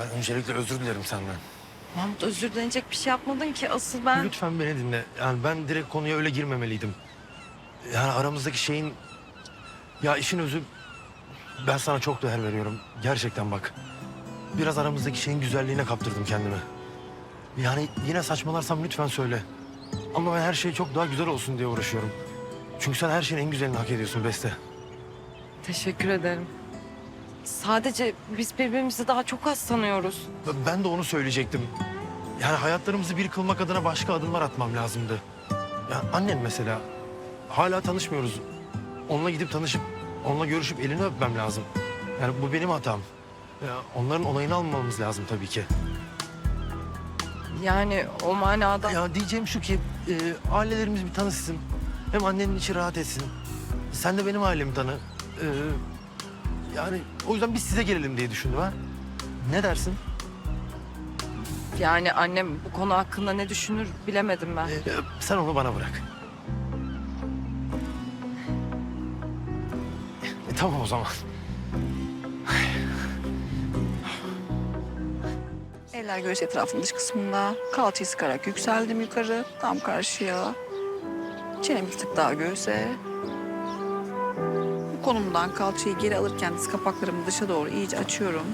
ben öncelikle özür dilerim senden. Mahmut özür dilenecek bir şey yapmadın ki. Asıl ben... Lütfen beni dinle. Yani ben direkt konuya öyle girmemeliydim. Yani aramızdaki şeyin... Ya işin özü... Ben sana çok değer veriyorum. Gerçekten bak. Biraz aramızdaki şeyin güzelliğine kaptırdım kendimi. Yani yine saçmalarsam lütfen söyle. Ama ben her şey çok daha güzel olsun diye uğraşıyorum. Çünkü sen her şeyin en güzelini hak ediyorsun Beste. Teşekkür ederim. Sadece biz birbirimizi daha çok az tanıyoruz. Ben de onu söyleyecektim. Yani hayatlarımızı bir kılmak adına başka adımlar atmam lazımdı. Ya annen mesela. Hala tanışmıyoruz. Onunla gidip tanışıp, onunla görüşüp elini öpmem lazım. Yani bu benim hatam. Ya onların onayını almamız lazım tabii ki. Yani o manada... Ya diyeceğim şu ki, e, ailelerimiz bir tanışsın. Hem annenin içi rahat etsin. Sen de benim ailemi tanı. E, yani o yüzden biz size gelelim diye düşündüm ha. Ne dersin? Yani annem bu konu hakkında ne düşünür bilemedim ben. E, sen onu bana bırak. E, tamam o zaman. Eller göğüs etrafının dış kısmında. Kalçayı sıkarak yükseldim yukarı. Tam karşıya. Çenem bir tık daha göğüse. Konumdan kalçayı geri alırken diz kapaklarımı dışa doğru iyice açıyorum.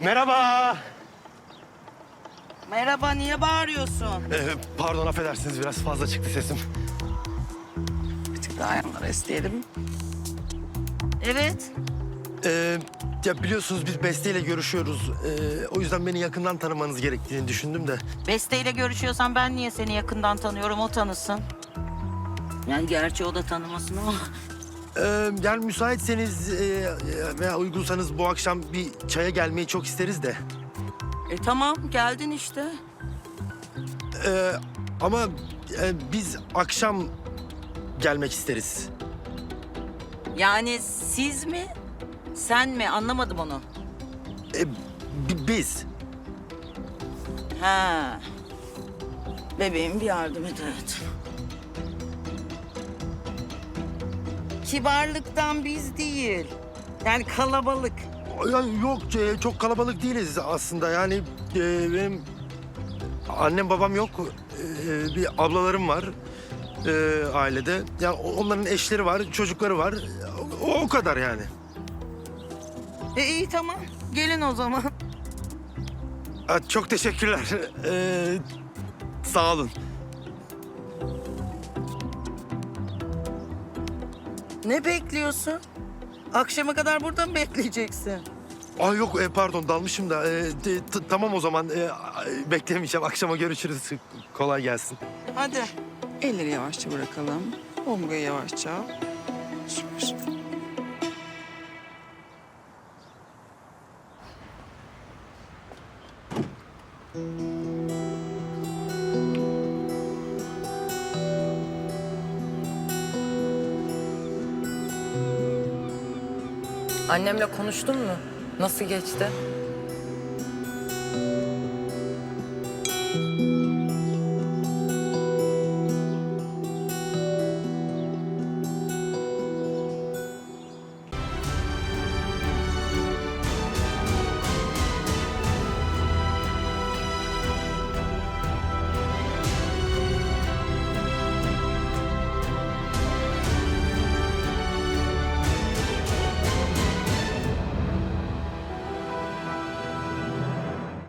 Merhaba. Merhaba, niye bağırıyorsun? E, pardon affedersiniz biraz fazla çıktı sesim. Bir tık daha yanlara esneyelim. Evet. E, ya biliyorsunuz biz Beste ile görüşüyoruz. E, o yüzden beni yakından tanımanız gerektiğini düşündüm de. Beste ile görüşüyorsan ben niye seni yakından tanıyorum, o tanısın. Yani gerçi o da tanımasın ama. Ee, yani müsaitseniz e, veya uygunsanız bu akşam bir çaya gelmeyi çok isteriz de. E tamam, geldin işte. Ee, ama e, biz akşam gelmek isteriz. Yani siz mi, sen mi? Anlamadım onu. Ee, bi- biz. Ha. Bebeğim bir yardım et, evet. Kibarlıktan biz değil. Yani kalabalık. Yani yok e, çok kalabalık değiliz aslında yani e, benim annem babam yok. E, bir ablalarım var e, ailede. Yani onların eşleri var, çocukları var. O, o kadar yani. E iyi tamam, gelin o zaman. Ha, çok teşekkürler. Ee, sağ olun. Ne bekliyorsun? Akşama kadar burada mı bekleyeceksin? Ay yok e, pardon dalmışım da. E, de- tamam o zaman e, beklemeyeceğim. Akşama görüşürüz. Kolay gelsin. Hadi. Elleri yavaşça bırakalım. Omurgayı yavaşça. Süper. Annemle konuştun mu? Nasıl geçti?